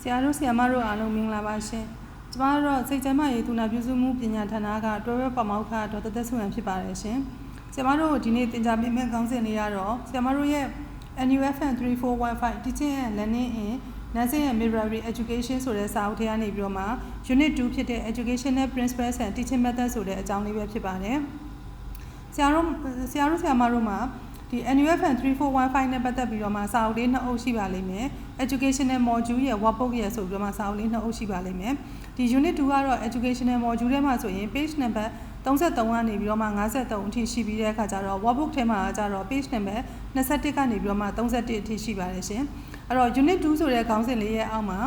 ဆရာတို့ဆရာမတို့အားလုံးမင်္ဂလာပါရှင်ကျမတို့စိတ်ကျမ်းမာရေးသူနာပြုစုမှုပညာဌာနကတွဲဘက်ပမောက္ခဒေါက်တာသက်ဆွေဖြစ်ပါတယ်ရှင်ဆရာမတို့ဒီနေ့သင်ကြားပေးမယ့်ခေါင်းစဉ်လေးကတော့ဆရာမတို့ရဲ့ NUFN 3415 Teaching and Learning in Nursing and Midwifery Education ဆိုတဲ့စာအုပ်ထဲကနေပြီးတော့မှ Unit 2ဖြစ်တဲ့ Educational Principles and Teaching Methods ဆိုတဲ့အကြောင်းလေးပဲဖြစ်ပါတယ်ဆရာတို့ဆရာတို့ဆရာမတို့မှာဒီ NUFN 3415နဲ့ပတ်သက်ပြီးတော့မှစာအုပ်လေးနှစ်အုပ်ရှိပါလိမ့်မယ် educational module ရဲ့ workbook ရဲ့ဆိုပြီးတော့မှစာအုပ်လေးနှစ်အုပ်ရှိပါလိမ့်မယ်ဒီ unit 2ကတော့ educational module ထဲမှာဆိုရင် page number 33ကနေပြီးတော့မှ53အထိရှိပြီးတဲ့အခါကျတော့ workbook ထဲမှာကျတော့ page number 21ကနေပြီးတော့မှ31အထိရှိပါတယ်ရှင်အဲ့တော့ unit 2ဆိုတဲ့ခေါင်းစဉ်လေးရဲ့အောက်မှာ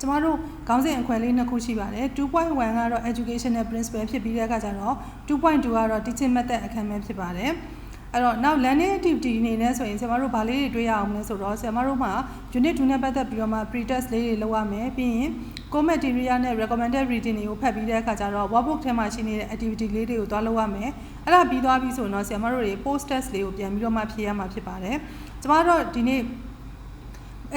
ကျမတို့ခေါင်းစဉ်အခွင့်အရေးနှစ်ခုရှိပါတယ်2.1ကတော့ educational principle ဖြစ်ပြီးတဲ့အခါကျတော့2.2ကတော့ teaching method အခန်းပဲဖြစ်ပါတယ် အဲ့တော့နောက် learning activity အနေနဲ့ဆိုရင်ဆရာမတို့ဗာလေးတွေတွေ့ရအောင်လဲဆိုတော့ဆရာမတို့မှာ unit 2နဲ့ပတ်သက်ပြီးတော့မှ pre-test လေးတွေလုပ်ရမယ်ပြီးရင် core material နဲ့ recommended reading တွေကိုဖတ်ပြီးတဲ့အခါကျတော့ workbook ထဲမှာရှိနေတဲ့ activity လေးတွေကိုသွားလုပ်ရမယ်အဲ့ဒါပြီးသွားပြီဆိုတော့ဆရာမတို့တွေ post test လေးကိုပြန်ပြီးတော့မှဖြေရမှာဖြစ်ပါတယ်ကျမတို့ဒီနေ့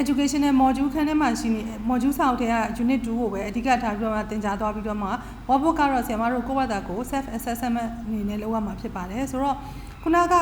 educational module ခန်းထဲမှာရှိနေ module စာအုပ်ထဲက unit 2ကိုပဲအဓိကထားပြီးတော့မှသင်ကြားသွားပြီးတော့မှ workbook ကတော့ဆရာမတို့ကိုယ့်ဘာသာကို self assessment အနေနဲ့လုပ်ရမှာဖြစ်ပါတယ်ဆိုတော့ ခုနက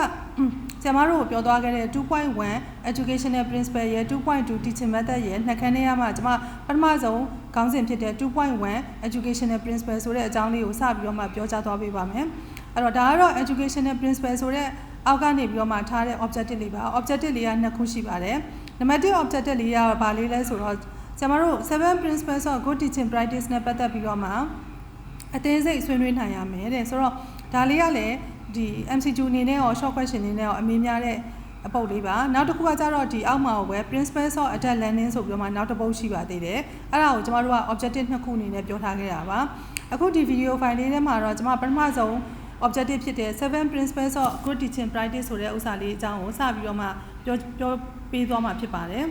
ဆရာမတို့ကိုပြောသွားခဲ့တဲ့2.1 educational principle ရဲ့2.2 teaching method ရဲ့နှစ်ခန်းထဲမှာကျွန်မပထမဆုံးခေါင်းစဉ်ဖြစ်တဲ့2.1 educational principle ဆိုတဲ့အကြောင်းလေးကိုစပြီးတော့မှပြောကြားသွားပေးပါမယ်အဲ့တော့ဒါကတော့ educational principle ဆိုတဲ့အောက်ကနေပြီးတော့မှထားတဲ့ objective လေးပါ objective လေးကနှစ်ခုရှိပါတယ်နံပါတ်1 objective လေးကဘာလေးလဲဆိုတော့ကျွန်တော်တို့7 principles of good teaching practice နဲ့ပတ်သက်ပြီးတော့မှအသေးစိတ်ဆွေးနွေးနိုင်ရမယ်တဲ့ဆိုတော့ဒါလေးကလည်း ဒီ MCQ အနေနဲ့ရော short question အနေနဲ့ရောအမေးများတဲ့အပုတ်လေးပါနောက်တစ်ခုကကျတော့ဒီအောက်မှာပဲ principles of adult learning ဆိုပြီးတော့မှနောက်တစ်ပုတ်ရှိပါသေးတယ်အဲ့ဒါကိုကျမတို့က objective နှစ်ခုအနေနဲ့ပြောထားခဲ့တာပါအခုဒီ video file လေးထဲမှာတော့ကျမပထမဆုံး objective ဖြစ်တဲ့7 principles of good teaching practice ဆိုတဲ့ဥစ္စာလေးအကြောင်းကိုစပြီးတော့မှပြောပြောပေးသွားမှာဖြစ်ပါတယ်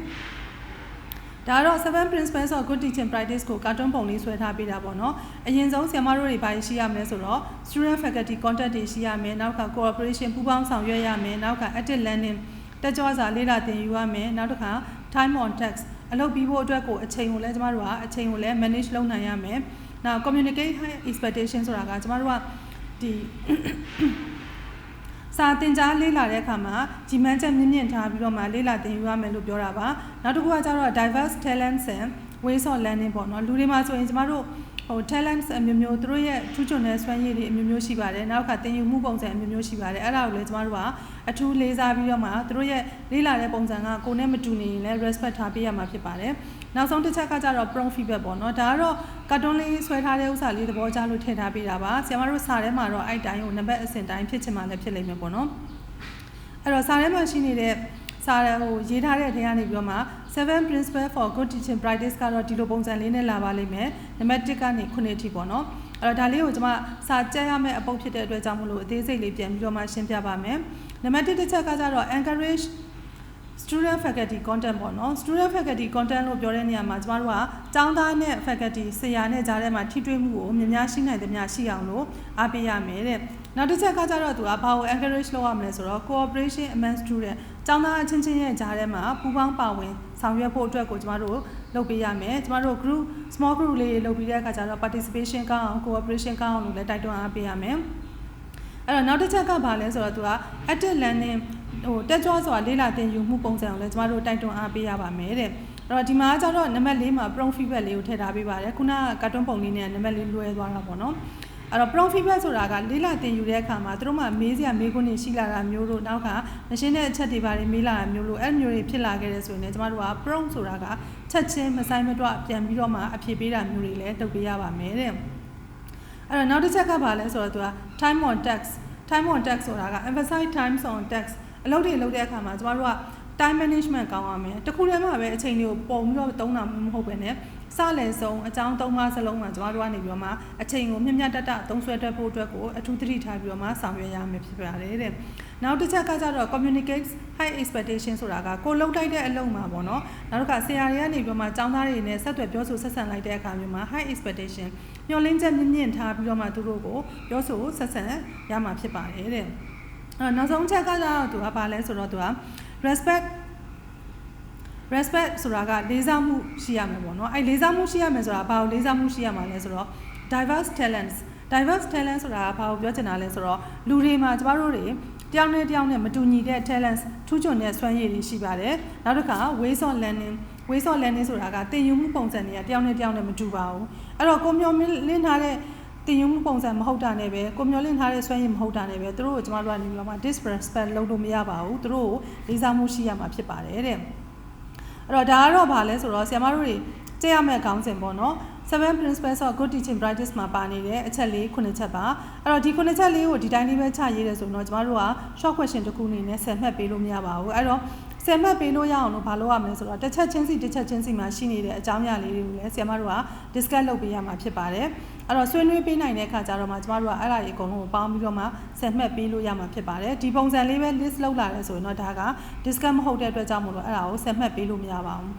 ဒါတော့7 principles of good teaching practice ကိုကာတွန်းပုံလေးဆွဲထားပေးတာပေါ့နော်အရင်ဆုံးဆရာမတို့တွေဘာရှိရမလဲဆိုတော့ student faculty contact တွေရှိရမယ်နောက်က cooperation ပူးပေါင်းဆောင်ရွက်ရမယ်နောက်က active learning တက်ကြွစွာလေ့လာသင်ယူရမယ်နောက်တစ်ခါ time on task အလုပ်ပြီးဖို့အတွက်ကိုအချိန်ကိုလည်းကျမတို့ကအချိန်ကိုလည်း manage လုပ်နိုင်ရမယ်နောက် communicate high expectation ဆိုတာကကျမတို့ကဒီ စာသင်ကြားလေ့လာတဲ့အခါမှာကြီးမှန်းချက်မြင့်မြင့်ထားပြီးတော့မှလေ့လာသင်ယူရမယ်လို့ပြောတာပါနောက်တစ်ခုကကျတော့ diverse talents and ways of learning ပေါ့နော်လူတွေမှာဆိုရင်ကျမတို့ ဟို talents အမျိုးမျိုးသူတို့ရဲ့ထူးချွန်တဲ့စွမ်းရည်တွေအမျိုးမျိုးရှိပါတယ်နောက်ကသင်ယူမှုပုံစံအမျိုးမျိုးရှိပါတယ်အဲ့ဒါကိုလည်းကျမတို့ကအထူးလေးစားပြီးတော့မှသူတို့ရဲ့လေ့လာတဲ့ပုံစံကကိုယ်နဲ့မတူနေရင်လည်း respect ထားပေးရမှာဖြစ်ပါတယ်နောက်ဆုံးတစ်ချက်ကကြတော့ prompt feedback ပေါ့နော်ဒါကတော့ကာတွန်းလေးဆွဲထားတဲ့ဥစ္စာလေးသဘောကျလို့ထည့်ထားပေးတာပါဆရာမတို့စာထဲမှာတော့အဲ့တိုင်းကိုနံပါတ်အဆင့်တိုင်းဖြစ်ချင်မှလည်းဖြစ်လိမ့်မယ်ပေါ့နော်အဲ့တော့စာထဲမှာရှိနေတဲ့စာရဟိုရေးထားတဲ့အထဲကနေပြီးတော့မှ 7 principle for good teaching practice ကတော့ဒီလိုပုံစံလေးနဲ့လာပါလိမ့်မယ်နံပါတ်1ကနေ9အထိပေါ့နော်အဲ့တော့ဒါလေးကိုကျွန်မစာကြက်ရမယ့်အပုတ်ဖြစ်တဲ့အတွက်ကြောင့်မလို့အသေးစိတ်လေးပြန်ပြီးတော့မှရှင်းပြပါမယ်နံပါတ်1တစ်ချက်ကကြတော့ encourage student faculty content ပေါ့နော် student faculty content လို့ပြောတဲ့နေရာမှာကျမတို့ကကျောင်းသားနဲ့ faculty ဆရာနဲ့ကြားထဲမှာထိတွေ့မှုကိုများများရှိနိုင်သမျှရှိအောင်လို့အားပေးရမယ်တဲ့နောက်တစ်ချက်ကကြတော့သူကဘာကို encourage လုပ်ရမလဲဆိုတော့ cooperation among student ကျောင်းသားအချင်းချင်းရဲ့ကြားထဲမှာပူးပေါင်းပါဝင် ဆောင်ရွက်ဖို့အတွက်ကိုကျမတို့လုပ်ပေးရမယ်ကျမတို့ group small group လေးလုပ်ပြီးတဲ့အခါကျတော့ participation ကောင်းအောင် cooperation ကောင်းအောင်လို့လည်းတိုက်တွန်းအားပေးရမယ်အဲ့တော့နောက်တစ်ချက်ကဘာလဲဆိုတော့သူက active learning ဟိုတက်ကြွစွာလေးလာသင်ယူမှုပုံစံကိုလည်းကျမတို့တိုက်တွန်းအားပေးရပါမယ်တဲ့အဲ့တော့ဒီမှာကျတော့နံပါတ်၄မှာ prompt feedback လေးကိုထည့်ထားပေးပါတယ်ခုနကကာတွန်းပုံလေးနဲ့နံပါတ်လေးလွှဲသွားတာပေါ့နော် အဲ့တော့ prompt feedback ဆိုတာကလေးလာသင်ယူတဲ့အခါမှာသူတို့မှမေးစရာမေးခွန်းတွေရှိလာတာမျိုးတို့နောက်ကမရှင်းတဲ့အချက်တွေပါတယ်မေးလာတာမျိုးလို့အဲ့မျိုးတွေဖြစ်လာခဲ့တဲ့ဆိုရင်လည်းကျမတို့က prompt ဆိုတာကချက်ချင်းမဆိုင်မတွပြန်ပြီးတော့မှအဖြေပေးတာမျိုးတွေလည်းလုပ်ပေးရပါမယ်တဲ့အဲ့တော့နောက်တစ်ချက်ကဘာလဲဆိုတော့သူက time on text time on text ဆိုတာက emphasize times on text အလုပ်တွေလုပ်တဲ့အခါမှာကျမတို့က time management ကောင်းရမယ်တခုတည်းမှာပဲအချိန်တွေကိုပုံပြီးတော့သုံးတာမဟုတ်ပဲね စလယ်ဆုံးအကြောင်းသုံးပါးစလုံးမှာကျမတို့ကနေပြီးတော့မှအချိန်ကိုမြင့်မြတ်တတ်တသုံးဆွဲတတ်ဖို့အတွက်ကိုအထူးသတိထားပြီးတော့မှဆောင်ရွက်ရမယ်ဖြစ်ပါတယ်တဲ့နောက်တစ်ချက်ကကျတော့ communicate high expectation ဆိုတာကကိုလှုပ်လိုက်တဲ့အလုပ်မှာပေါ့နော်နောက်တစ်ခါဆရာတွေကနေပြီးတော့မှចောင်းသားတွေနဲ့ဆက်သွယ်ပြောဆိုဆက်ဆံလိုက်တဲ့အခါမျိုးမှာ high expectation မျှော်လင့်ချက်မြင့်မြင့်ထားပြီးတော့မှသူတို့ကိုပြောဆိုဆက်ဆံရမှာဖြစ်ပါတယ်တဲ့အဲနောက်ဆုံးချက်ကကျတော့သူကဘာလဲဆိုတော့သူက respect respect ဆိုတာကလေးစားမှုရှိရမယ်ပေါ့နော်အဲ့လေးစားမှုရှိရမယ်ဆိုတာဘာကိုလေးစားမှုရှိရမှာလဲဆိုတော့ diverse talents diverse talent ဆိုတာကဘာကိုပြောချင်တာလဲဆိုတော့လူတွေမှာကျမတို့တွေတယောက်နဲ့တယောက်နဲ့မတူညီတဲ့ talents ထူးချွန်တဲ့စွမ်းရည်တွေရှိပါတယ်နောက်တစ်ခါ ways of learning ways of learning ဆိုတာကသင်ယူမှုပုံစံတွေကတယောက်နဲ့တယောက်နဲ့မတူပါဘူးအဲ့တော့ကိုမျိုးလင်းထားတဲ့တင်ယူမှုပုံစံမဟုတ်တာနဲ့ပဲကိုမျောလင့်ထားတဲ့စွမ်းရည်မဟုတ်တာနဲ့ပဲသူတို့ကိုကျမတို့ကနေပြီးတော့မှ disrespect လုပ်လို့မရပါဘူးသူတို့ကိုလေးစားမှုရှိရမှာဖြစ်ပါတယ်တဲ့ အဲ့တော့ဒါကတော့ဗာလဲဆိုတော့ဆရာမတို့တွေကြည့်ရမယ့်ခေါင်းစဉ်ပေါ့နော်7 principles of good teaching practice မှာပါနေတဲ့အချက်လေး9ချက်ပါအဲ့တော့ဒီ9ချက်လေးကိုဒီတိုင်းလေးပဲချရေးတယ်ဆိုတော့ကျမတို့က short question တစ်ခုအနေနဲ့ဆက်မှတ်ပေးလို့မရပါဘူးအဲ့တော့ဆယ်မှတ်ပေးလို့ရအောင်လို့ဘာလုပ်ရမလဲဆိုတော့တစ်ချက်ချင်းစီတစ်ချက်ချင်းစီမှာရှိနေတဲ့အကြောင်းအရာလေးတွေကိုလည်းဆရာမတို့က discuss လုပ်ပေးရမှာဖြစ်ပါတယ် အဲ့တော့ဆွေးနွေးပေးနိုင်တဲ့အခါကျတော့မှကျမတို့ကအဲ့ဒါတွေအကုန်လုံးကိုပေါင်းပြီးတော့မှဆက်မှတ်ပေးလို့ရမှာဖြစ်ပါတယ်ဒီပုံစံလေးပဲ list လုပ်လာတယ်ဆိုရင်တော့ဒါက discuss မဟုတ်တဲ့အတွက်ကြောင့်မို့လို့အဲ့ဒါကိုဆက်မှတ်ပေးလို့မရပါဘူး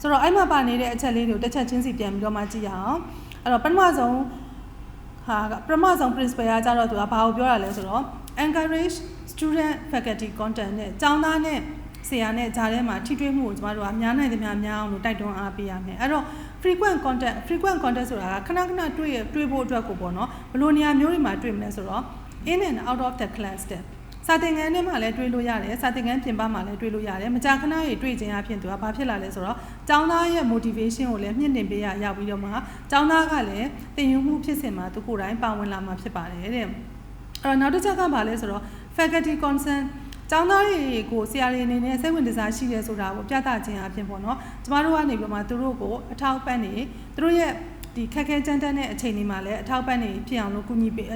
ဆိုတော့အဲ့မှာပါနေတဲ့အချက်လေးတွေကိုတစ်ချက်ချင်းစီပြန်ပြီးတော့မှကြည့်ရအောင်အဲ့တော့ပထမဆုံးဟာပထမဆုံး principle ကကြတော့သူကဘာကိုပြောတာလဲဆိုတော့ encourage student faculty content နဲ့ကျောင်းသားနဲ့ဆရာနဲ့ဂျားထဲမှာထိတွေ့မှုကိုကျမတို့ကအများနိုင်သမျှများအောင်လို့တိုက်တွန်းအားပေးရမယ်အဲ့တော့ frequent content frequent content ဆိုတာကခဏခဏတွေ့ရတွေ့ဖို့အတွက်ကိုပေါ့နော်ဘယ်လိုနေရာမျိုးတွေမှာတွေ့မလဲဆိုတော့ in and out of the class တဲ့စာသင်ခန်းထဲမှာလည်းတွေ့လို့ရတယ်စာသင်ခန်းပြင်ပမှာလည်းတွေ့လို့ရတယ်မကြာခဏတွေတွေ့ခြင်းအပြင်သူကဘာဖြစ်လာလဲဆိုတော့ကျောင်းသားရဲ့ motivation ကိုလည်းမြင့်တင်ပေးရရောက်ပြီးတော့မှကျောင်းသားကလည်းသင်ယူမှုဖြစ်စဉ်မှာသူကိုယ်တိုင်ပါဝင်လာမှာဖြစ်ပါတယ်တဲ့အဲ့တော့နောက်တစ်ချက်ကဘာလဲဆိုတော့ faculty consent ကျောင်းသားတွေကိုဆရာတွေအနေနဲ့စိတ်ဝင်စားရှိတယ်ဆိုတာကိုပြသခြင်းအပြင်ပေါ့နော်ကျမတို့ကနေပြီးမှသူတို့ကိုအထောက်ပံ့နေသူတို့ရဲ့ဒီခက်ခဲကြမ်းတမ်းတဲ့အချိန်တွေမှာလည်းအထောက်ပံ့နေဖြစ်အောင်လို့ကူညီပေး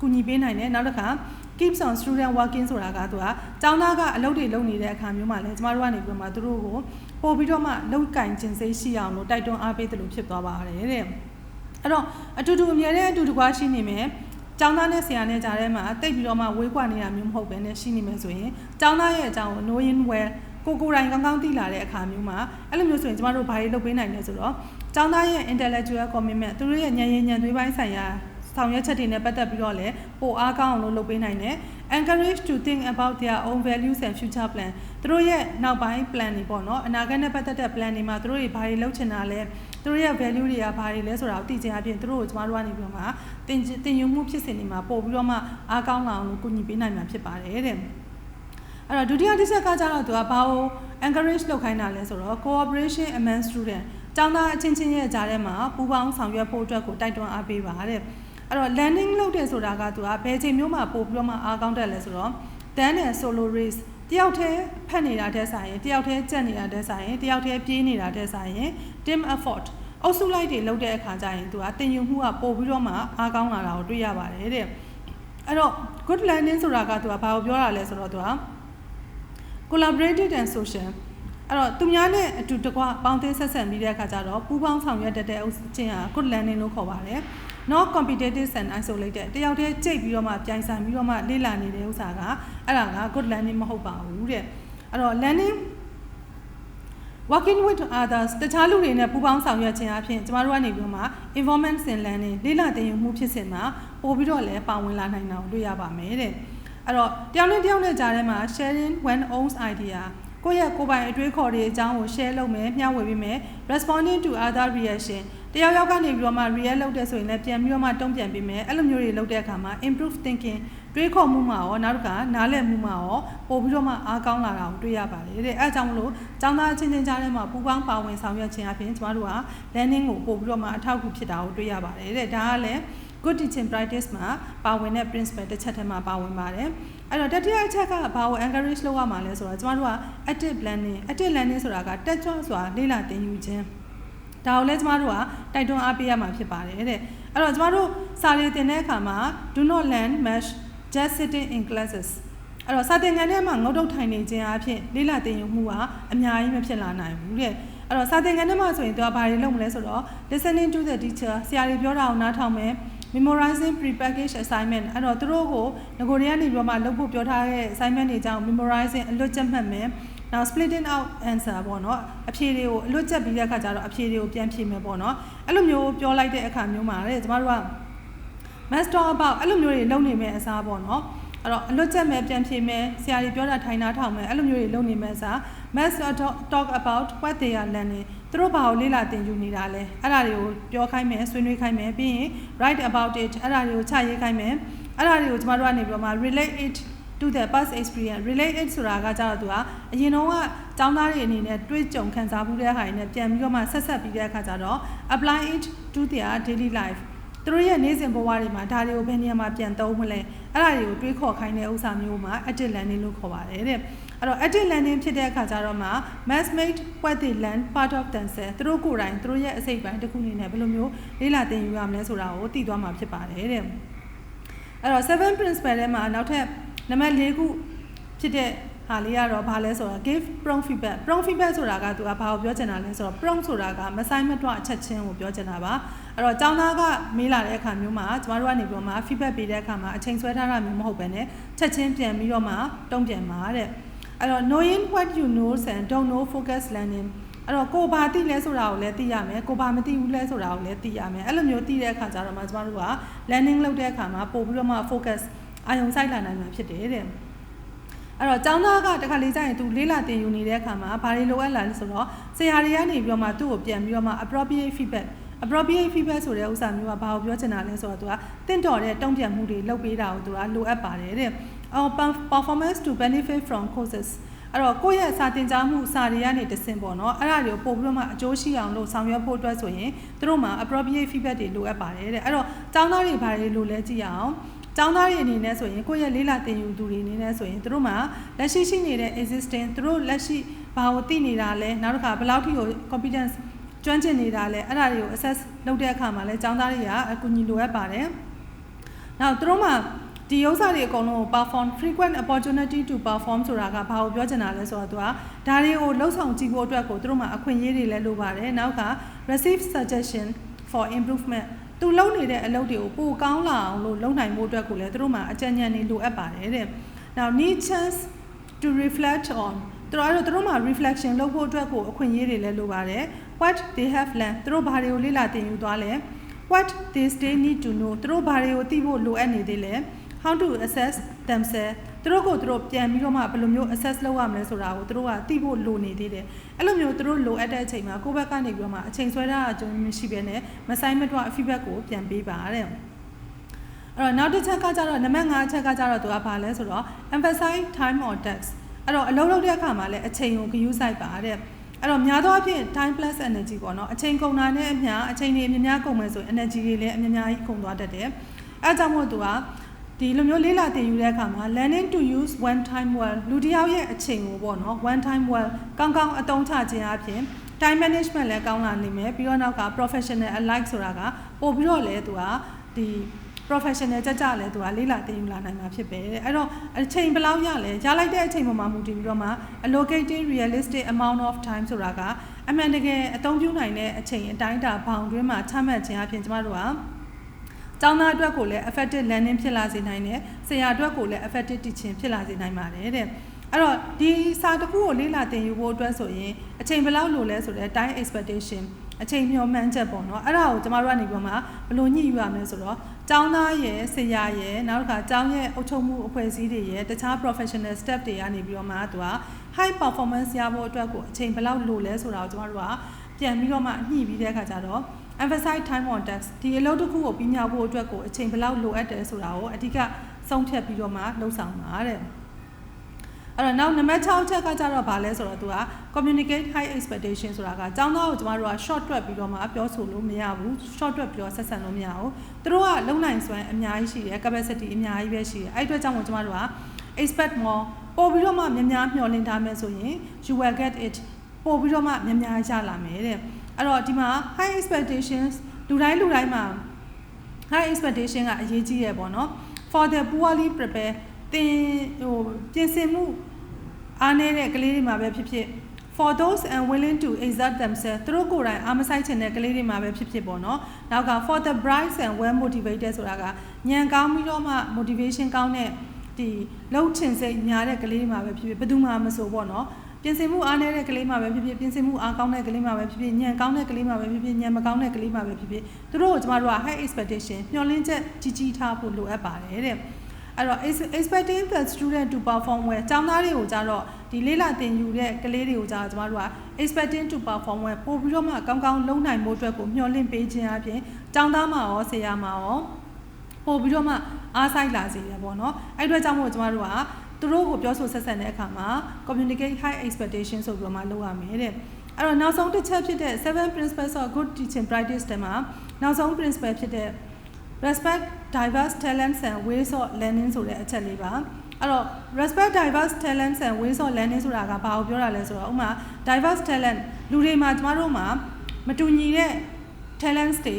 ကူညီပေးနိုင်တယ်နောက်တစ်ခါ keeps on student working ဆိုတာကသူကကျောင်းသားကအလုပ်တွေလုပ်နေတဲ့အခါမျိုးမှာလည်းကျမတို့ကနေပြီးမှသူတို့ကိုပို့ပြီးတော့မှလောက်ကင်ခြင်းစိတ်ရှိအောင်လို့တိုက်တွန်းအားပေးတယ်လို့ဖြစ်သွားပါတယ်တဲ့အဲ့တော့အတူတူအမြဲတမ်းအတူတကွာရှိနေမယ် ကျောင်းသားနဲ့ဆရာနဲ့ကြားထဲမှာတိတ်ပြီးတော့မှဝေးကွာနေတာမျိုးမဟုတ်ဘဲနဲ့ရှိနေမယ်ဆိုရင်ကျောင်းသားရဲ့အကြောင်းကို knowing well ကိုကိုယ်တိုင်ကောင်းကောင်းသိလာတဲ့အခါမျိုးမှာအဲ့လိုမျိုးဆိုရင်ကျမတို့ဘာတွေလုပ်ပေးနိုင်လဲဆိုတော့ကျောင်းသားရဲ့ intellectual commitment သူတို့ရဲ့ဉာဏ်ရည်ဉာဏ်သွေးပိုင်းဆိုင်ရာဆောင်ရွက်ချက်တွေနဲ့ပတ်သက်ပြီးတော့လည်းပိုအားကောင်းအောင်လို့လုပ်ပေးနိုင်တယ် encourage to think about their own values and future plan သူတို့ရဲ့နောက်ပိုင်း plan တွေပေါ့နော်အနာဂတ်နဲ့ပတ်သက်တဲ့ plan တွေမှာသူတို့တွေဘာတွေလုပ်ချင်တာလဲ သူတို့ရဲ့ value တွေကဘာတွေလဲဆိုတာကိုသိချင်အပြင်သူတို့ကိုကျမတို့ကနေပြီးတော့မှသင်သင်ယူမှုဖြစ်စဉ်တွေမှာပို့ပြီးတော့မှအားကောင်းလာအောင်လို့ကူညီပေးနိုင်မှာဖြစ်ပါတယ်တဲ့အဲ့တော့ဒုတိယတစ်ချက်ကကြတော့သူကဘာကို encourage လုပ်ခိုင်းတာလဲဆိုတော့ cooperation among student ကျောင်းသားအချင်းချင်းရဲ့ကြားထဲမှာပူးပေါင်းဆောင်ရွက်ဖို့အတွက်ကိုတိုက်တွန်းအားပေးပါတဲ့အဲ့တော့ landing လုပ်တယ်ဆိုတာကသူကဘယ်ချိန်မျိုးမှာပို့ပြီးတော့မှအားကောင်းတယ်လဲဆိုတော့ dan and solo race တယောက်တည်းဖတ်နေတာတဲ့ဆိုင်ရင်တယောက်တည်းကြက်နေတာတဲ့ဆိုင်ရင်တယောက်တည်းပြေးနေတာတဲ့ဆိုင်ရင် team effort အုပ်စုလိုက်တွေလုပ်တဲ့အခါကျရင်သူကတင်ယူမှုကပို့ပြီးတော့မှအားကောင်းလာတာကိုတွေ့ရပါတယ်တဲ့အဲ့တော့ good learning ဆိုတာကသူကဘာကိုပြောတာလဲဆိုတော့သူက collaborative and social အဲ့တော့သူများနဲ့အတူတကွပေါင်းသင်းဆက်ဆံပြီးတဲ့အခါကျတော့ပူးပေါင်းဆောင်ရွက်တတ်တဲ့အုပ်ချင်းဟာ good learning လို့ခေါ်ပါတယ် not competitive and isolated တယောက်တည်းကြိတ်ပြီးတော့မှပြိုင်ဆိုင်ပြီးတော့မှလေ့လာနေတဲ့ဥစ္စာကအဲ့ဒါက good learning မဟုတ်ပါဘူးတဲ့အဲ့တော့ learning working with others တခြားလူတွေနဲ့ပူးပေါင်းဆောင်ရွက်ခြင်းအပြင်ကျမတို့ကနေပြီးတော့မှ informant in learning လေ့လာသင်ယူမှုဖြစ်စဉ်မှာပို့ပြီးတော့လည်းပါဝင်လာနိုင်တာကိုတွေ့ရပါမယ်တဲ့အဲ့တော့တယောက်နဲ့တယောက်နဲ့ကြားထဲမှာ sharing one own idea ကိုယ့်ရဲ့ကိုယ်ပိုင်အတွေးခေါ်တွေအကြောင်းကို share လုပ်မယ်မျှဝေပေးမယ် responding to other reaction တယောက်ယောက်ကနေပြီးတော့မှ react လုပ်တဲ့ဆိုရင်လည်းပြန်ပြီးတော့မှတုံ့ပြန်ပေးမယ်အဲ့လိုမျိုးတွေလုပ်တဲ့အခါမှာ improve thinking တွေးခေါ်မှုမှာရောနောက်တစ်ခါနားလည်မှုမှာရောပို့ပြီးတော့မှအားကောင်းလာတာကိုတွေ့ရပါတယ်တဲ့အဲအကြောင်းမလို့ចောင်းသားချင်းချင်းကြားထဲမှာပူပေါင်းပါဝင်ဆောင်ရွက်ခြင်းအပြင်ကျမတို့က learning ကိုပို့ပြီးတော့မှအထောက်အကူဖြစ်တာကိုတွေ့ရပါတယ်တဲ့ဒါကလည်း good teaching practice မှာပါဝင်တဲ့ principle တစ်ချက်ထဲမှာပါဝင်ပါတယ်အဲ့တော့တတိယအချက်ကဘာကို encourage လုပ်ရမှာလဲဆိုတော့ကျမတို့က active learning active learning ဆိုတာကတက်ကြွစွာလေ့လာသင်ယူခြင်း ဒါကိုလည်းကျမတို့ကတိုက်တွန်းအားပေးရမှာဖြစ်ပါတယ်တဲ့အဲ့တော့ကျမတို့စာရေးသင်တဲ့အခါမှာ do not learn much just sitting in classes အဲ့တော့စာသင်ခန်းထဲမှာငုတ်တုတ်ထိုင်နေခြင်းအပြင်လေ့လာသင်ယူမှုကအများကြီးမဖြစ်လာနိုင်ဘူးတဲ့အဲ့တော့စာသင်ခန်းထဲမှာဆိုရင်သူကဘာတွေလုပ်မလဲဆိုတော့ listening to the teacher ဆရာတွေပြောတာကိုနားထောင်မယ် memorizing prepackaged assignment အဲ့တော့သူတို့ကိုငကိုတွေကနေပြီးတော့မှလုပ်ဖို့ပြောထားတဲ့ assignment တွေကြောင့် memorizing အလွတ်ကျက်မှတ်မယ် နောက် splitting out answer ပေါ့နော်အဖြေတွေကိုအလွတ်ကျက်ပြီးတဲ့အခါကျတော့အဖြေတွေကိုပြန်ဖြေမယ်ပေါ့နော်အဲ့လိုမျိုးပြောလိုက်တဲ့အခါမျိုးမှာလေကျမတို့က master about အဲ့လိုမျိုးတွေလုပ်နေမဲ့အစားပေါ့နော်အဲ့တော့အလွတ်ချက်မဲ့ပြန်ဖြေမဲ့ဆရာကြီးပြောတာထိုင်နာထောင်မဲ့အဲ့လိုမျိုးတွေလုပ်နေမဲ့စာ mass talk about what they are learning သူတို့ဘာကိုလေ့လာသင်ယူနေတာလဲအဲ့ဒါတွေကိုပြောခိုင်းမယ်ဆွေးနွေးခိုင်းမယ်ပြီးရင် write about it အဲ့ဒါတွေကိုချရေးခိုင်းမယ်အဲ့ဒါတွေကိုကျမတို့ကနေပြီးတော့မှ relate it to the past experience relate it ဆိုတာကကြတော့သူကအရင်တော့ကကျောင်းသားတွေအနေနဲ့တွေးကြုံခံစားမှုတဲ့ဟာတွေနဲ့ပြန်ပြီးတော့မှဆက်ဆက်ပြီးတဲ့အခါကျတော့ apply it to their daily life သူတို့ရဲ့နေ့စဉ်ဘဝတွေမှာဒါတွေကိုဘယ်နေရာမှာပြန်သုံးမလဲအဲ့ဒါတွေကိုတွေးခေါ်ခိုင်းတဲ့ဥစ္စာမျိုးမှာ active learning လို့ခေါ်ပါတယ်တဲ့အဲ့တော့ active learning ဖြစ်တဲ့အခါကျတော့မှ mass made what they learn part of themselves သူတို့ကိုယ်တိုင်သူတို့ရဲ့အစိတ်ပိုင်းတစ်ခုအနေနဲ့ဘယ်လိုမျိုးလေ့လာသင်ယူရမလဲဆိုတာကိုသိသွားမှာဖြစ်ပါတယ်တဲ့အဲ့တော့7 principle ထဲမှာနောက်ထပ် နံပါတ်၄ခုဖြစ်တဲ့ဟာလေးကတော့ဘာလဲဆိုတော့ give prompt feedback prompt feedback ဆိုတာကသူကဘာကိုပြောချင်တာလဲဆိုတော့ prompt ဆိုတာကမဆိုင်မတော့အချက်ချင်းကိုပြောချင်တာပါအဲ့တော့ကျောင်းသားကမေးလာတဲ့အခါမျိုးမှာကျမတို့ကနေပြီးတော့မှ feedback ပေးတဲ့အခါမှာအချိန်ဆွဲထားတာမျိုးမဟုတ်ဘဲနဲ့ချက်ချင်းပြန်ပြီးတော့မှတုံ့ပြန်ပါတဲ့အဲ့တော့ knowing what you know and don't know focus learning အဲ့တော့ကိုဘာသိလဲဆိုတာကိုလည်းသိရမယ်ကိုဘာမသိဘူးလဲဆိုတာကိုလည်းသိရမယ်အဲ့လိုမျိုးသိတဲ့အခါကျတော့မှကျမတို့က learning လုပ်တဲ့အခါမှာပို့ပြီးတော့မှ focus အာရုံစိုက်လာနိုင်မှာဖြစ်တယ်တဲ့အဲ့တော့ကျောင်းသားကတခါလေးကျရင်သူလေးလာတင်ယူနေတဲ့အခါမှာဘာတွေလိုအပ်လာလဲဆိုတော့ဆရာတွေကနေပြီးတော့မှသူ့ကိုပြန်ပြီးတော့မှ appropriate feedback appropriate feedback ဆိုတဲ့ဥစ္စာမျိုးကဘာကိုပြောချင်တာလဲဆိုတော့သူကတင့်တော်တဲ့တုံ့ပြန်မှုတွေလုပ်ပေးတာကိုသူကလိုအပ်ပါတယ်တဲ့အော် performance to benefit from courses အဲ့တော့ကိုယ့်ရဲ့စာတင်ကြားမှုစာတွေကနေတဆင့်ပေါ့နော်အဲ့ဒါတွေကိုပို့ပြီးတော့မှအကျိုးရှိအောင်လို့ဆောင်ရွက်ဖို့အတွက်ဆိုရင်သူတို့မှာ appropriate feedback တွေလိုအပ်ပါတယ်တဲ့အဲ့တော့ကျောင်းသားတွေဘာတွေလိုလဲကြည့်အောင် ကျောင်းသားတွေအနေနဲ့ဆိုရင်ကိုယ့်ရဲ့လေးလာတင်ယူသူတွေအနေနဲ့ဆိုရင်တို့မှာလက်ရှိရှိနေတဲ့ existing တို့လက်ရှိဘာကိုသိနေတာလဲနောက်တစ်ခါဘယ်လောက်ထိကို competence ကျွမ်းကျင်နေတာလဲအဲ့ဒါတွေကို assess လုပ်တဲ့အခါမှာလဲကျောင်းသားတွေကအကူအညီလိုအပ်ပါတယ်။နောက်တို့မှာဒီဥစ္စာတွေအကုန်လုံးကို perform frequent opportunity to perform ဆိုတာကဘာကိုပြောချင်တာလဲဆိုတော့သူကဒါတွေကိုလှုပ်ဆောင်ကြည့်ဖို့အတွက်ကိုတို့မှာအခွင့်အရေးတွေလည်းလိုပါတယ်။နောက်က receive suggestion for improvement သူလုပ်နေတဲ့အလုပ်တွေကိုပိုကောင်းလာအောင်လို့လုပ်နိုင်ဖို့အတွက်ကိုလည်းတို့မှာအကြံဉာဏ်တွေလိုအပ်ပါတယ်တဲ့။ Now need chance to reflect on သူတို့အဲ့တော့တို့မှာ reflection လုပ်ဖို့အတွက်ကိုအခွင့်အရေးတွေလည်းလိုပါတယ် what they have learned သူတို့ဘာတွေကိုလေ့လာသင်ယူသွားလဲ what they still need to know သူတို့ဘာတွေကိုသိဖို့လိုအပ်နေသေးလဲ how to assess themselves သူတို့ကိုသူတို့ပြန်ပြီးတော့မှဘယ်လိုမျိုး assess လုပ်ရမလဲဆိုတာကိုသူတို့ကသိဖို့လိုနေသေးတယ်အဲ့လိုမျိုးသူတို့လိုအပ်တဲ့အချိန်မှာကိုယ့်ဘက်ကနေပြီးတော့မှအချိန်ဆွဲထားတာကြုံမရှိဘဲနဲ့မဆိုင်မတော့ feedback ကိုပြန်ပေးပါတဲ့အဲ့တော့နောက်တစ်ချက်ကကြတော့နံပါတ်5အချက်ကကြတော့သူကဘာလဲဆိုတော့ emphasize time or task အဲ့တော့အလုပ်လုပ်တဲ့အခါမှာလည်းအချိန်ကိုဂရုစိုက်ပါတဲ့အဲ့တော့များသောအားဖြင့် time plus energy ပေါ့နော်အချိန်ကုန်တာနဲ့အမျှအချိန်တွေအများများကုန်မယ်ဆိုရင် energy တွေလည်းအများများကြီးကုန်သွားတတ်တယ်အဲကြောင့်မို့သူက ဒီလိုမျိုးလေးလာတင်ယူတဲ့အခါမှာ learning to use one time well လူတစ်ယောက်ရဲ့အချိန်ကိုပေါ့နော် one time well ကောင်းကောင်းအသုံးချခြင်းအပြင် time management လည်းကောင်းလာနိုင်မယ်ပြီးတော့နောက်က professional alike ဆိုတာကပို့ပြီးတော့လည်းသူကဒီ professional ကြကြလဲသူကလေးလာတင်ယူလာနိုင်မှာဖြစ်ပဲအဲ့တော့အချိန်ဘယ်လောက်ရလဲရလိုက်တဲ့အချိန်ပေါ်မှာမူတည်ပြီးတော့မှ allocating realistic amount of time ဆိုတာကအမှန်တကယ်အသုံးပြုနိုင်တဲ့အချိန်အတိုင်းအတာဘောင်တွင်းမှာချမှတ်ခြင်းအပြင်ကျမတို့က ကျောင်းသားအတွက်ကိုလည်း effective learning ဖြစ်လာစေနိုင်တယ်ဆရာအတွက်ကိုလည်း effective teaching ဖြစ်လာစေနိုင်ပါတယ်တဲ့အဲ့တော့ဒီစာတစ်ခုကိုလေ့လာသင်ယူဖို့အတွက်ဆိုရင်အချိန်ဘယ်လောက်လိုလဲဆိုတော့ time expectation အချိန်မျှော်မှန်းချက်ပေါ့နော်အဲ့ဒါကိုကျမတို့ကနေပြီးမှဘယ်လိုညှိယူရမလဲဆိုတော့ကျောင်းသားရဲ့ဆရာရဲ့နောက်တစ်ခါကျောင်းရဲ့အုပ်ချုပ်မှုအဖွဲ့အစည်းတွေရဲ့တခြား professional staff တွေကနေပြီးတော့မှသူက high performance ရဖို့အတွက်ကိုအချိန်ဘယ်လောက်လိုလဲဆိုတာကိုကျမတို့ကပြန်ပြီးတော့မှညှိပြီးတဲ့အခါကျတော့ emphasize time on task ဒီအလုပ်တစ်ခုကိုပြီးမြောက်ဖို့အတွက်ကိုအချိန်ဘယ်လောက်လိုအပ်တယ်ဆိုတာကိုအဓိကဆုံးဖြတ်ပြီးတော့မှလှုပ်ဆောင်ပါတဲ့အဲ့တော့နောက်နံပါတ်6ချက်ကကြတော့ဗာလဲဆိုတော့သူက communicate high expectation ဆိုတာကကျောင်းသားကိုကျမတို့က short တွက်ပြီးတော့မှပြောဆိုလို့မရဘူး short တွက်ပြီးတော့ဆက်ဆံလို့မရဘူးသူတို့ကလုံနိုင်စွမ်းအများကြီးရှိတယ် capacity အများကြီးပဲရှိတယ်အဲ့အတွက်ကြောင့်မို့ကျမတို့က expect more ပို့ပြီးတော့မှများများမျှော်လင့်ထားမယ်ဆိုရင် you will get it ပို့ပြီးတော့မှများများရလာမယ်တဲ့ အဲ့တော့ဒီမှာ high expectations လူတိုင်းလူတိုင်းမှာ high expectation ကအရေးကြီးရပေါ့နော် for the poorly prepare တင်ဟိုပြင်ဆင်မှုအားနည်းတဲ့ကလေးတွေမှာပဲဖြစ်ဖြစ် for those unwilling to exert themselves သူတို့ကိုယ်တိုင်အားမဆိုင်ချင်တဲ့ကလေးတွေမှာပဲဖြစ်ဖြစ်ပေါ့နော်နောက်က for the bright and well motivated ဆိုတာကညံကောင်းပြီးတော့မှ motivation ကောင်းတဲ့ဒီလှုပ်ချင်စိတ်များတဲ့ကလေးတွေမှာပဲဖြစ်ဖြစ်ဘယ်သူမှမဆိုပေါ့နော် ပြင်ဆင်မှုအားနည်းတဲ့ကလေးမှာပဲဖြစ်ဖြစ်ပြင်ဆင်မှုအားကောင်းတဲ့ကလေးမှာပဲဖြစ်ဖြစ်ညံကောင်းတဲ့ကလေးမှာပဲဖြစ်ဖြစ်ညံမကောင်းတဲ့ကလေးမှာပဲဖြစ်ဖြစ်သူတို့ကိုကျမတို့က high expectation မျှော်လင့်ချက်ကြီးကြီးထားဖို့လိုအပ်ပါတယ်တဲ့အဲ့တော့ ex- expecting the student to perform well ကျောင်းသားတွေကိုကြတော့ဒီလေးလာတင်ယူတဲ့ကလေးတွေကိုကြတော့ကျမတို့က expecting to perform well ပို့ပြီးတော့မှကောင်းကောင်းလုပ်နိုင်ဖို့အတွက်ကိုမျှော်လင့်ပေးခြင်းအပြင်ကျောင်းသားမှာရောဆရာမှာရောပို့ပြီးတော့မှအားစိုက်လာစေတယ်ပေါ့နော်အဲ့အတွက်ကြောင့်မို့ကျမတို့က သူတို့ကိုပြောဆိုဆက်ဆံတဲ့အခါမှာ communicate high expectation ဆိုပြီးတော့မှလုပ်ရမယ်တဲ့အဲ့တော့နောက်ဆုံးတစ်ချက်ဖြစ်တဲ့ seven principles of good teaching practice တဲ့မှာနောက်ဆုံး principle ဖြစ်တဲ့ respect diverse talents and ways of learning ဆိုတဲ့အချက်လေးပါအဲ့တော့ respect diverse talents and ways of learning ဆိုတာကဘာကိုပြောတာလဲဆိုတော့ဥပမာ diverse talent လူတွေမှာကျမတို့မှာမတူညီတဲ့ talents တွေ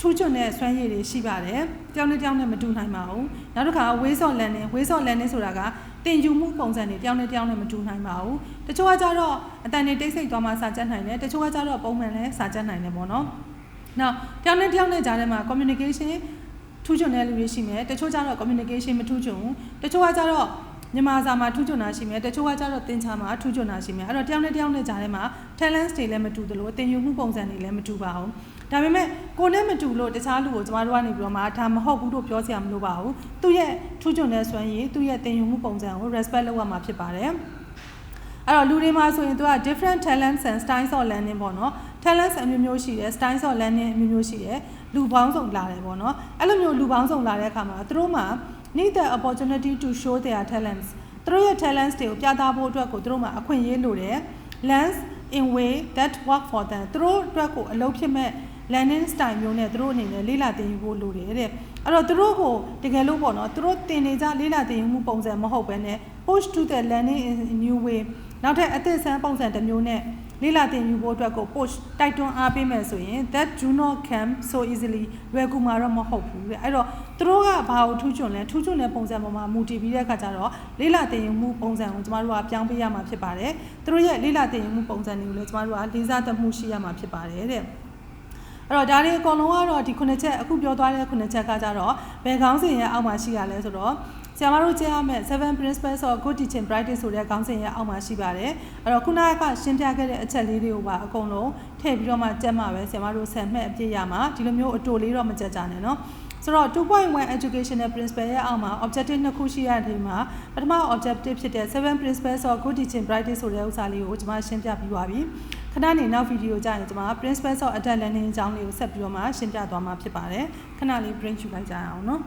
ထူးချွန်တဲ့စွမ်းရည်တွေရှိပါတယ်တယောက်နဲ့တယောက်နဲ့မတူနိုင်ပါဘူး နောက်တစ်ခါ ways of learning ways of learning ဆိုတာကသင်ယူမှုပုံစံတွေတယောက်နဲ့တယောက်နဲ့မတူနိုင်ပါဘူးတချို့ကကြတော့အတန်တွေတိတ်ဆိတ်သွားမှစာကြက်နိုင်တယ်တချို့ကကြတော့ပုံမှန်လဲစာကြက်နိုင်တယ်ပေါ့နော်နောက်တယောက်နဲ့တယောက်နဲ့ကြားထဲမှာ communication ထူးချွန်တဲ့လူတွေရှိမယ်တချို့ကျတော့ communication မထူးချွန်ဘူးတချို့ကကျတော့မြန်မာစာမှာထူးချွန်တာရှိမယ်တချို့ကကျတော့သင်္ချာမှာထူးချွန်တာရှိမယ်အဲ့တော့တယောက်နဲ့တယောက်နဲ့ကြားထဲမှာ talents တွေလည်းမတူသလိုသင်ယူမှုပုံစံတွေလည်းမတူပါဘူး ဒါပေမဲ့ကိုယ်နဲ့မတူလို့တခြားလူကိုကျမတို့ကနေပြီးတော့မှဒါမဟုတ်ဘူးလို့ပြောစရာမလိုပါဘူးသူ့ရဲ့ထူးချွန်တဲ့စွမ်းရည်သူ့ရဲ့သင်ယူမှုပုံစံကို respect လုပ်ရမှာဖြစ်ပါတယ်အဲ့တော့လူတွေမှာဆိုရင်သူက different talents and styles of learning ပေါ့နော် talents အမျိုးမျိုးရှိတယ် styles of learning အမျိုးမျိုးရှိတယ်လူပေါင်းစုံလာတယ်ပေါ့နော်အဲ့လိုမျိုးလူပေါင်းစုံလာတဲ့အခါမှာသူတို့မှာ need the opportunity to show their talents သူတို့ရဲ့ talents တွေကိုပြသဖို့အတွက်ကိုသူတို့မှာအခွင့်အရေးလိုတယ် learn in way that work for them သူတို့အတွက်ကိုအလုပ်ဖြစ်မဲ့ learning style မျိုးနဲ့သူတို့အနေနဲ့လေ့လာသင်ယူဖို့လိုတယ်တဲ့အဲ့တော့သူတို့ကိုတကယ်လို့ပေါ့နော်သူတို့သင်နေကြလေ့လာသင်ယူမှုပုံစံမဟုတ်ဘဲနဲ့ push to the learning in a new way နောက်ထပ်အသစ်ဆန်းပုံစံတစ်မျိုးနဲ့ လေ့လာသင်ယူဖို့အတွက်ကို push တိုက်တွန်းအားပေးမယ်ဆိုရင် that do not come so easily လွယ်ကူမှာတော့မဟုတ်ဘူးတဲ့အဲ့တော့သူတို့ကဘာကိုထူးချွန်လဲထူးချွန်တဲ့ပုံစံပေါ်မှာမူတည်ပြီးတဲ့အခါကျတော့လေ့လာသင်ယူမှုပုံစံကိုကျမတို့ကပြောင်းပေးရမှာဖြစ်ပါတယ်သူတို့ရဲ့လေ့လာသင်ယူမှုပုံစံတွေကိုလည်းကျမတို့ကလေးစားသမှုရှိရမှာဖြစ်ပါတယ်တဲ့ အဲ့တော့ဒါတွေအကုန်လုံးကတော့ဒီခုနှစ်ချက်အခုပြောသွားတဲ့ခုနှစ်ချက်ကကြတော့ဘယ်ခေါင်းစဉ်ရဲ့အောက်မှာရှိရလဲဆိုတော့ဆရာမတို့ကျင့်ရမယ့်7 principles of good teaching practice ဆိုတဲ့ခေါင်းစဉ်ရဲ့အောက်မှာရှိပါတယ်အဲ့တော့ခုနကရှင်းပြခဲ့တဲ့အချက်လေးတွေကိုပါအကုန်လုံးထည့်ပြီးတော့မှကျက်မှာပဲဆရာမတို့ဆယ်မှတ်အပြည့်ရမှာဒီလိုမျိုးအတူလေးတော့မကြက်ကြနဲ့နော်ဆိုတော့2.1 educational principle ရဲ့အောက်မှာ objective နှစ်ခုရှိရတဲ့မှာပထမ objective ဖြစ်တဲ့7 principles of good teaching practice ဆိုတဲ့ဥစ္စာလေးကိုကျွန်မရှင်းပြပြီးပါပြီ ခဏနေနောက်ဗီဒီယိုကြရင်ကျွန်မ principles of adult learning အကြောင်းလေးကိုဆက်ပြီးတော့မှရှင်းပြသွားမှာဖြစ်ပါတယ်ခဏလေး break ယူလိုက်ကြရအောင်နော်